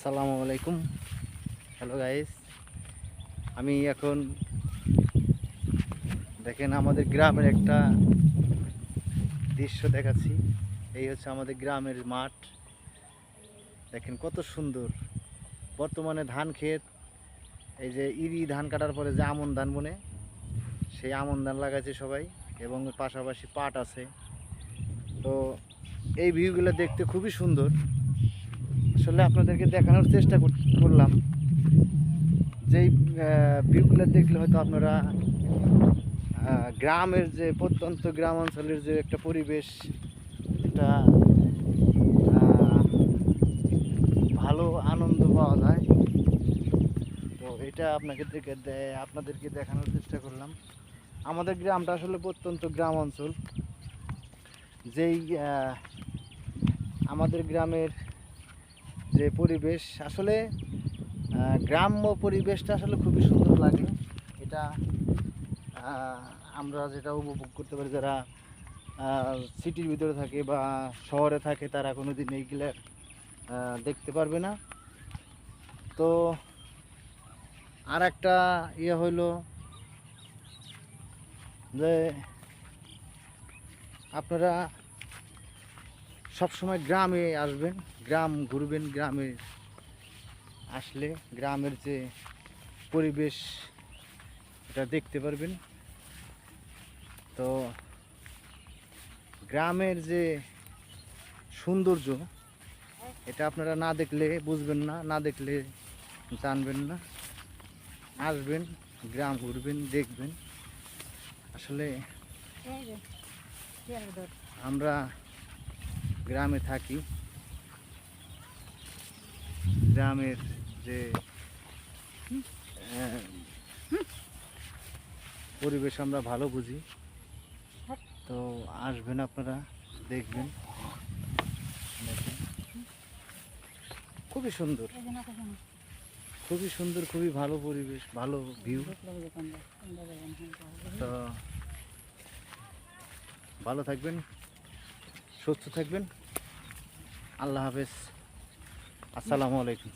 আসসালামু আলাইকুম। Hello guys আমি এখন দেখেন আমাদের গ্রামের একটা দৃশ্য দেখাচ্ছি। এই হচ্ছে আমাদের গ্রামের মাঠ। দেখেন কত সুন্দর। বর্তমানে ধান ক্ষেত, এই যে ইরি ধান কাটার পরে যে আমন ধান বনে, সেই আমন ধান লাগাচ্ছে সবাই এবং পাশাপাশি পাট আছে। তো এই ভিউগুলো দেখতে খুবই সুন্দর। আসলে আপনাদেরকে দেখানোর চেষ্টা করলাম। যেই ভিউগুলো দেখলে হয়তো আপনারা গ্রামের যে প্রত্যন্ত গ্রাম অঞ্চলের যে একটা পরিবেশ আহ, ভালো আনন্দ পাওয়া যায়। তো এটা আপনাকে দেখে আপনাদেরকে দেখানোর চেষ্টা করলাম। আমাদের গ্রামটা আসলে প্রত্যন্ত গ্রাম অঞ্চল। যেই আমাদের গ্রামের যে পরিবেশ, আসলে গ্রাম্য পরিবেশটা আসলে খুবই সুন্দর লাগে। এটা আমরা যেটা উপভোগ করতে পারি, যারা সিটির ভিতরে থাকে বা শহরে থাকে, তারা কোনো দিন এইগুলো দেখতে পারবে না। তো আর একটা ইয়ে হইল যে, আপনারা সবসময় গ্রামে আসবেন। গ্রাম ঘুরবেন গ্রামে আসলে গ্রামের যে পরিবেশ এটা দেখতে পারবেন। তো গ্রামের যে সৌন্দর্য এটা আপনারা না দেখলে বুঝবেন না না দেখলে জানবেন না। আসবেন গ্রাম ঘুরবেন দেখবেন। আসলে আমরা গ্রামে থাকি। গ্রামের যে পরিবেশ আমরা ভালো বুঝি। তো আসবেন আপনারা দেখবেন। খুবই সুন্দর। খুবই সুন্দর, খুবই ভালো পরিবেশ, ভালো ভিউ। তো ভালো থাকবেন, সুস্থ থাকবেন। আল্লাহ হাফেজ। আসসালামু আলাইকুম।